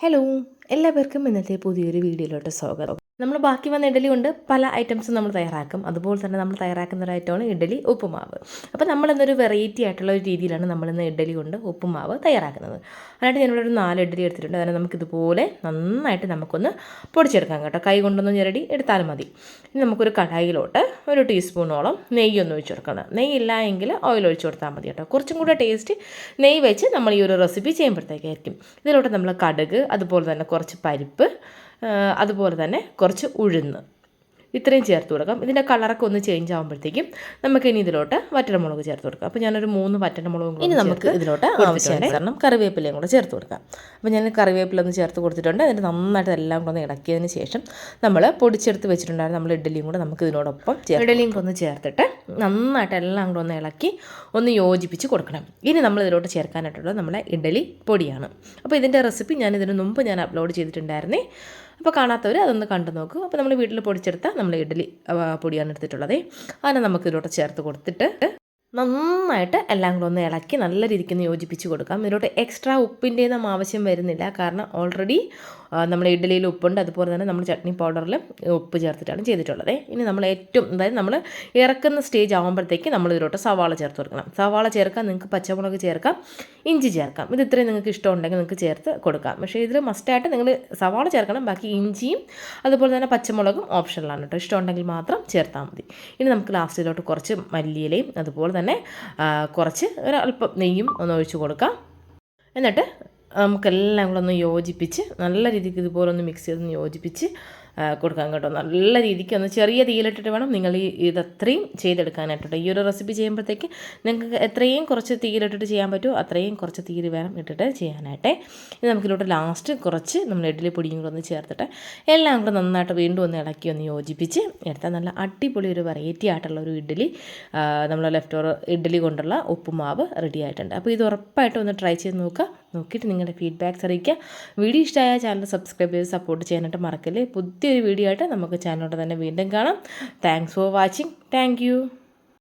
Hello എല്ലാവർക്കും ഇന്നത്തെ പുതിയൊരു വീഡിയോയിലോട്ട് സ്വാഗതം. നമ്മൾ ബാക്കി വന്ന ഇഡലി കൊണ്ട് പല ഐറ്റംസും നമ്മൾ തയ്യാറാക്കും. അതുപോലെ തന്നെ നമ്മൾ തയ്യാറാക്കുന്ന ഒരു ഐറ്റമാണ് ഇഡലി ഉപ്പുമാവ്. അപ്പോൾ നമ്മൾ എന്നൊരു വെറൈറ്റി ആയിട്ടുള്ള ഒരു രീതിയിലാണ് നമ്മളിന്ന് ഇഡലി കൊണ്ട് ഉപ്പുമാവ് തയ്യാറാക്കുന്നത്. അതിനായിട്ട് ഞാനിവിടെ ഒരു നാല് ഇഡലി എടുത്തിട്ടുണ്ട്. അതിനെ നമുക്കിതുപോലെ നന്നായിട്ട് നമുക്കൊന്ന് പൊടിച്ചെടുക്കാം കേട്ടോ. കൈ കൊണ്ടൊന്ന് ഞെരടി എടുത്താലും മതി. ഇനി നമുക്കൊരു കടായിലോട്ട് ഒരു ടീസ്പൂണോളം നെയ്യൊന്ന് ഒഴിച്ചു കൊടുക്കണം. നെയ്യ് ഇല്ല എങ്കിൽ ഓയിൽ ഒഴിച്ചു കൊടുത്താൽ മതി കേട്ടോ. കുറച്ചും കൂടെ ടേസ്റ്റ് നെയ്യ് വെച്ച് നമ്മൾ ഈ ഒരു റെസിപ്പി ചെയ്യുമ്പോഴത്തേക്കായിരിക്കും. ഇതിലോട്ട് നമ്മൾ കടുക് അതുപോലെ തന്നെ കുറച്ച് പരിപ്പ് അതുപോലെ തന്നെ കുറച്ച് ഉഴുന്ന്. ഇത്രയും ചേർത്ത് കൊടുക്കാം. ഇതിന്റെ കളറൊക്കെ ഒന്ന് ചേഞ്ച് ആകുമ്പോഴത്തേക്കും നമുക്ക് ഇനി ഇതിലോട്ട് വറ്റരമുളക് ചേർത്ത് കൊടുക്കാം. അപ്പോൾ ഞാനൊരു മൂന്ന് വറ്റരമുളകും ഇനി നമുക്ക് ഇതിലോട്ട് ആവശ്യാനുസരണം കറിവേപ്പിലയും കൂടെ ചേർത്ത് കൊടുക്കാം. അപ്പോൾ ഞാൻ കറിവേപ്പില ഒന്ന് ചേർത്ത് കൊടുത്തിട്ടുണ്ട്. അതിന്റെ നന്നായിട്ട് എല്ലാം കൂടെ ഒന്ന് ഇടക്കിയതിന് ശേഷം നമ്മൾ പൊടിച്ചെടുത്ത് വെച്ചിട്ടുണ്ടായിരുന്നു നമ്മൾ ഇഡ്ഡലിയും കൂടെ നമുക്ക് ഇതിനോടൊപ്പം ഇഡ്ഡലിയും ഒന്ന് ചേർത്തിട്ട് നന്നായിട്ട് എല്ലാം കൂടെ ഒന്ന് ഇളക്കി ഒന്ന് യോജിപ്പിച്ച് കൊടുക്കണം. ഇനി നമ്മൾ ഇതിലോട്ട് ചേർക്കാനായിട്ടുള്ളത് നമ്മുടെ ഇഡ്ഡലി പൊടിയാണ്. അപ്പോൾ ഇതിന്റെ റെസിപ്പി ഞാൻ ഇതിന് മുമ്പ് ഞാൻ അപ്ലോഡ് ചെയ്തിട്ടുണ്ടായിരുന്നേ. അപ്പോൾ കാണാത്തവർ അതൊന്ന് കണ്ടു നോക്കും. അപ്പോൾ നമ്മൾ വീട്ടിൽ പൊടിച്ചെടുത്ത നമ്മൾ ഇഡ്ഡലി പൊടിയാണ് എടുത്തിട്ടുള്ളത്. അതിനെ നമുക്ക് ഇതിലോട്ട് ചേർത്ത് കൊടുത്തിട്ട് നന്നായിട്ട് എല്ലാം കൂടെ ഒന്ന് ഇളക്കി നല്ല രീതിക്ക് ഒന്ന് യോജിപ്പിച്ച് കൊടുക്കാം. ഇതിലോട്ട് എക്സ്ട്രാ ഉപ്പിന്റെയൊന്നും ആവശ്യം വരുന്നില്ല. കാരണം ഓൾറെഡി നമ്മുടെ ഇഡ്ഡലിയിൽ ഉപ്പുണ്ട്. അതുപോലെ തന്നെ നമ്മൾ ചട്നി പൗഡറിൽ ഉപ്പ് ചേർത്തിട്ടാണ് ചെയ്തിട്ടുള്ളത്. ഇനി നമ്മൾ ഏറ്റവും അതായത് നമ്മൾ ഇറക്കുന്ന സ്റ്റേജ് ആകുമ്പോഴത്തേക്ക് നമ്മൾ ഇതിലോട്ട് സവാള ചേർത്ത് കൊടുക്കണം. സവാള ചേർക്കാം നിങ്ങൾക്ക് പച്ചമുളക് ചേർക്കാം ഇഞ്ചി ചേർക്കാം. ഇത് ഇത്രയും നിങ്ങൾക്ക് ഇഷ്ടമുണ്ടെങ്കിൽ നിങ്ങൾക്ക് ചേർത്ത് കൊടുക്കാം. പക്ഷേ ഇതിൽ മസ്റ്റായിട്ട് നിങ്ങൾ സവാള ചേർക്കണം. ബാക്കി ഇഞ്ചിയും അതുപോലെ തന്നെ പച്ചമുളകും ഓപ്ഷനിലാണ് കേട്ടോ. ഇഷ്ടമുണ്ടെങ്കിൽ മാത്രം ചേർത്താൽ മതി. ഇനി നമുക്ക് ലാസ്റ്റിലോട്ട് കുറച്ച് മല്ലിയിലയും അതുപോലെ തന്നെ കുറച്ച് ഒരല്പം നെയ്യും ഒന്ന് ഒഴിച്ച് കൊടുക്കാം. എന്നിട്ട് നമുക്കെല്ലാം കൂടെ ഒന്ന് യോജിപ്പിച്ച് നല്ല രീതിക്ക് ഇതുപോലെ ഒന്ന് മിക്സ് ചെയ്തൊന്ന് യോജിപ്പിച്ച് കൊടുക്കാൻ കേട്ടോ. നല്ല രീതിക്ക് ഒന്ന് ചെറിയ തീയിലിട്ടിട്ട് വേണം നിങ്ങൾ ഈ ഇതത്രയും ചെയ്തെടുക്കാനായിട്ടോ ഈ ഒരു റെസിപ്പി ചെയ്യുമ്പോഴത്തേക്ക് നിങ്ങൾക്ക് എത്രയും കുറച്ച് തീയിലിട്ടിട്ട് ചെയ്യാൻ പറ്റുമോ അത്രയും കുറച്ച് തീയിൽ വേണം ഇട്ടിട്ട് ചെയ്യാനായിട്ടേ. ഇത് നമുക്കിലോട്ട് ലാസ്റ്റ് കുറച്ച് നമ്മൾ ഇഡ്ഡലി പൊടിയും കൂടെ ഒന്ന് ചേർത്തിട്ട് എല്ലാം കൂടെ നന്നായിട്ട് വീണ്ടും ഒന്ന് ഇളക്കി ഒന്ന് യോജിപ്പിച്ച് എടുത്താൽ നല്ല അടിപൊളി ഒരു വെറൈറ്റി ആയിട്ടുള്ള ഒരു ഇഡ്ഡലി നമ്മൾ ലെഫ്റ്റ് ഓവർ ഇഡ്ഡലി കൊണ്ടുള്ള ഉപ്പുമാവ് റെഡി ആയിട്ടുണ്ട്. അപ്പോൾ ഇത് ഉറപ്പായിട്ടും ഒന്ന് ട്രൈ ചെയ്ത് നോക്കുക. നോക്കിയിട്ട് നിങ്ങളുടെ ഫീഡ്ബാക്ക്സ് അറിയിക്കുക. വീഡിയോ ഇഷ്ടമായ ചാനൽ സബ്സ്ക്രൈബ് ചെയ്ത് സപ്പോർട്ട് ചെയ്യാനായിട്ട് മറക്കല്ലേ. പുതിയൊരു വീഡിയോ ആയിട്ട് നമുക്ക് ചാനലോട്ട് തന്നെ വീണ്ടും കാണാം. Thanks for watching thank